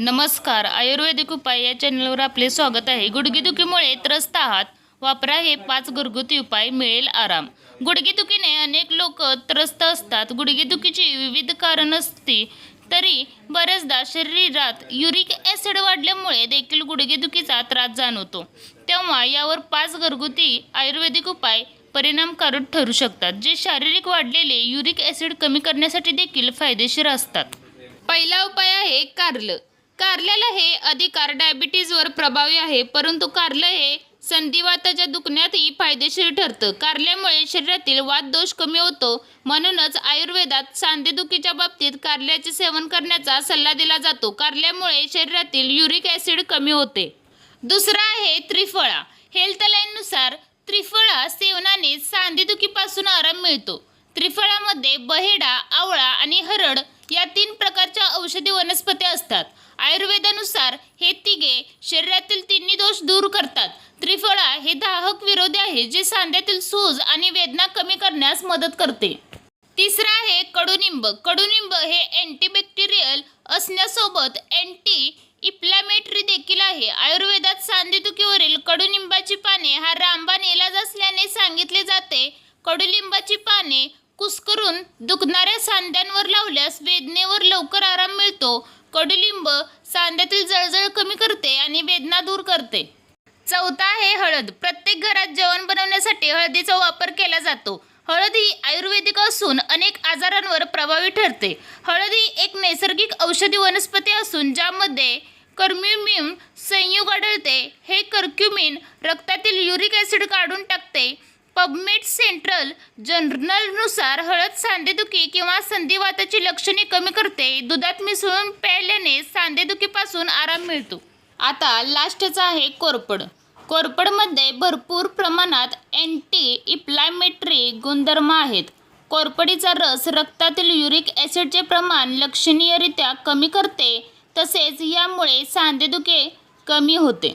नमस्कार आयुर्वेदिक उपाय या चॅनलवर आपले स्वागत आहे. गुडघेदुखीमुळे त्रस्त आहात. वापरा हे पाच घरगुती उपाय मिळेल आराम. गुडघेदुखीने अनेक लोक त्रस्त असतात. गुडघेदुखीची विविध कारण असती तरी बऱ्याचदा शरीरात युरिक ॲसिड वाढल्यामुळे देखील गुडघेदुखीचा त्रास जाणवतो. तेव्हा यावर पाच घरगुती आयुर्वेदिक उपाय परिणामकारक ठरू शकतात जे शारीरिक वाढलेले युरिक ॲसिड कमी करण्यासाठी देखील फायदेशीर असतात. पहिला उपाय आहे कारलं. कारल्याला हे अधिकार डायबिटीजवर प्रभावी आहे परंतु कारलं हे संधिवाताच्या दुखण्यातही फायदेशीर ठरतं. कारल्यामुळे शरीरातील वातदोष कमी होतो म्हणूनच आयुर्वेदात सांधेदुखीच्या बाबतीत कारल्याचे सेवन करण्याचा सल्ला दिला जातो. कारल्यामुळे शरीरातील युरिक ॲसिड कमी होते. दुसरा आहे त्रिफळा. हेल्थलाईननुसार त्रिफळा सेवनाने सांधेदुखीपासून आराम मिळतो. त्रिफळामध्ये बहेडा आवळा आणि हरड या तीन प्रकारच्या औषधी वनस्पती असतात. आयुर्वेदानुसार हे तिघे शरीरातील तिन्ही दोष दूर करतात. त्रिफळा हे दाहक विरोधी आहे जे सांध्यातील सूज आणि वेदना कमी करण्यास मदत करते. तिसरा आहे कडुनिंब. कडुनिंब हे अँटीबॅक्टेरियल असण्यासोबत अँटी इप्लॅमेटरी देखील आहे. आयुर्वेदात सांधेदुखीवरील कडुनिंबाची पाने हा रामबाण इलाज असल्याने सांगितले जाते. कडुलिंबाची पाने कुस्करून दुखणाऱ्या सांध्यांवर लावल्यास वेदनेवर लवकर आराम मिळतो. कडुलिंब सांध्यातील जळजळ कमी करते आणि वेदना दूर करते. चौथा आहे हळद. प्रत्येक घरात जेवण बनवण्यासाठी हळदीचा वापर केला जातो. हळद ही आयुर्वेदिक असून अनेक आजारांवर प्रभावी ठरते. हळद ही एक नैसर्गिक औषधी वनस्पती असून ज्यामध्ये कर्म्युमिम संयुग आढळते. हे कर्क्युमिन रक्तातील युरिक ॲसिड काढून टाकते. पबमेड सेंट्रल जर्नलनुसार हळद सांधेदुखी किंवा संधिवाताची लक्षणे कमी करते. दुधात मिसळून प्यायल्याने सांधेदुखीपासून आराम मिळतो. आता लास्टचा आहे कोरपड. कोरपडमध्ये भरपूर प्रमाणात अँटी इप्लायमेटरी गुणधर्म आहेत. कोरपडीचा रस रक्तातील युरिक ॲसिडचे प्रमाण लक्षणीयरित्या कमी करते. तसेच यामुळे सांधेदुखी कमी होते.